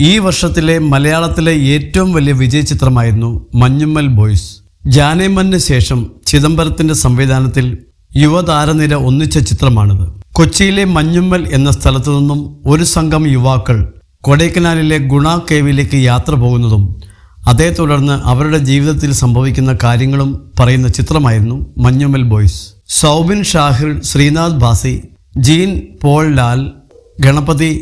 ഈ വർഷത്തിലെ മലയാളത്തിലെ ഏറ്റവും വലിയ വിജയ ചിത്രമായിരുന്നു മഞ്ഞുമ്മൽ ബോയ്സ്. ജാനേമന് ശേഷം ചിദംബരത്തിന്റെ സംവിധാനത്തിൽ യുവതാരനിര ഒന്നിച്ച ചിത്രമാണിത്. കൊച്ചിയിലെ മഞ്ഞുമ്മൽ എന്ന സ്ഥലത്തു നിന്നും ഒരു സംഘം യുവാക്കൾ കൊടൈക്കനാലിലെ ഗുണ കേവിലേക്ക് യാത്ര പോകുന്നതും അതേ തുടർന്ന് അവരുടെ ജീവിതത്തിൽ സംഭവിക്കുന്ന കാര്യങ്ങളും പറയുന്ന ചിത്രമായിരുന്നു മഞ്ഞുമ്മൽ ബോയ്സ്. സൗബിൻ ഷാഹിർ ശ്രീനാഥ് ബാസി ജീൻ പോൾ ലാൽ ഗണപതി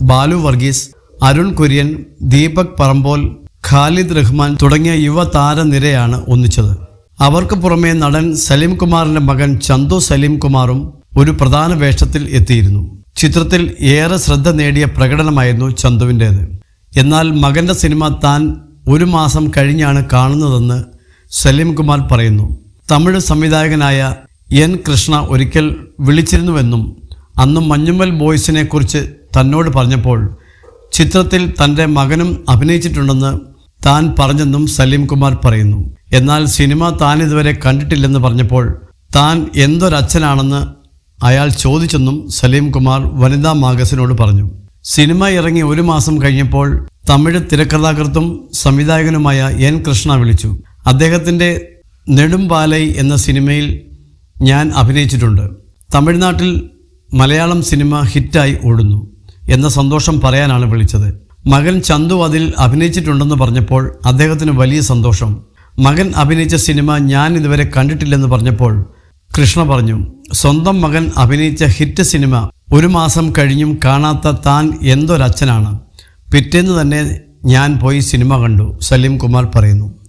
ബാലു വർഗീസ് അരുൺ കുര്യൻ ദീപക് പറമ്പോൽ ഖാലിദ് റഹ്മാൻ തുടങ്ങിയ യുവ താരനിരയാണ് ഒന്നിച്ചത്. അവർക്ക് പുറമെ നടൻ സലീം കുമാറിന്റെ മകൻ ചന്തു സലീം കുമാറും ഒരു പ്രധാന വേഷത്തിൽ എത്തിയിരുന്നു. ചിത്രത്തിൽ ഏറെ ശ്രദ്ധ നേടിയ പ്രകടനമായിരുന്നു ചന്തുവിന്റേത്. എന്നാൽ മകന്റെ സിനിമ താൻ ഒരു മാസം കഴിഞ്ഞാണ് കാണുന്നതെന്ന് സലീം കുമാർ പറയുന്നു. തമിഴ് സംവിധായകനായ എൻ കൃഷ്ണ ഒരിക്കൽ വിളിച്ചിരുന്നുവെന്നും അന്ന് മഞ്ഞുമ്മൽ ബോയ്സിനെ കുറിച്ച് തന്നോട് പറഞ്ഞപ്പോൾ ചിത്രത്തിൽ തന്റെ മകനും അഭിനയിച്ചിട്ടുണ്ടെന്ന് താൻ പറഞ്ഞെന്നും സലീം കുമാർ പറയുന്നു. എന്നാൽ സിനിമ താൻ ഇതുവരെ കണ്ടിട്ടില്ലെന്ന് പറഞ്ഞപ്പോൾ താൻ എന്തൊരച്ഛനാണെന്ന് അയാൾ ചോദിച്ചെന്നും സലീം കുമാർ വനിതാ മാഗസിനോട് പറഞ്ഞു. സിനിമ ഇറങ്ങി ഒരു മാസം കഴിഞ്ഞപ്പോൾ തമിഴ് തിരക്കഥാകൃത്തും സംവിധായകനുമായ എൻ കൃഷ്ണ വിളിച്ചു. അദ്ദേഹത്തിന്റെ നെടുംപാലൈ എന്ന സിനിമയിൽ ഞാൻ അഭിനയിച്ചിട്ടുണ്ട്. തമിഴ്നാട്ടിൽ മലയാളം സിനിമ ഹിറ്റായി ഓടുന്നു. എന്ന സന്തോഷം പറയാനാണ് വിളിച്ചത്. മകൻ ചന്തു അതിൽ അഭിനയിച്ചിട്ടുണ്ടെന്ന് പറഞ്ഞപ്പോൾ അദ്ദേഹത്തിന് വലിയ സന്തോഷം. മകൻ അഭിനയിച്ച സിനിമ ഞാൻ ഇതുവരെ കണ്ടിട്ടില്ലെന്ന് പറഞ്ഞപ്പോൾ കൃഷ്ണ പറഞ്ഞു സ്വന്തം മകൻ അഭിനയിച്ച ഹിറ്റ് സിനിമ ഒരു മാസം കഴിഞ്ഞും കാണാത്ത താൻ എന്തൊരച്ഛനാണ്. പിറ്റേന്ന് തന്നെ ഞാൻ പോയി സിനിമ കണ്ടു സലീം കുമാർ പറയുന്നു.